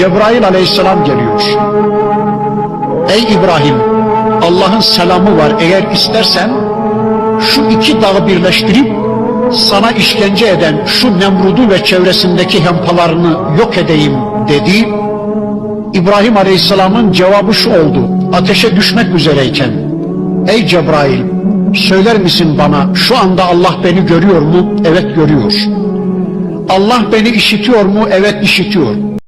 Cebrail aleyhisselam geliyor. Ey İbrahim Allah'ın selamı var eğer istersen şu iki dağı birleştirip sana işkence eden şu Nemrud'u ve çevresindeki hempalarını yok edeyim dedi. İbrahim Aleyhisselam'ın cevabı şu oldu. Ateşe düşmek üzereyken. Ey Cebrail söyler misin bana şu anda Allah beni görüyor mu? Evet görüyor. Allah beni işitiyor mu? Evet işitiyor.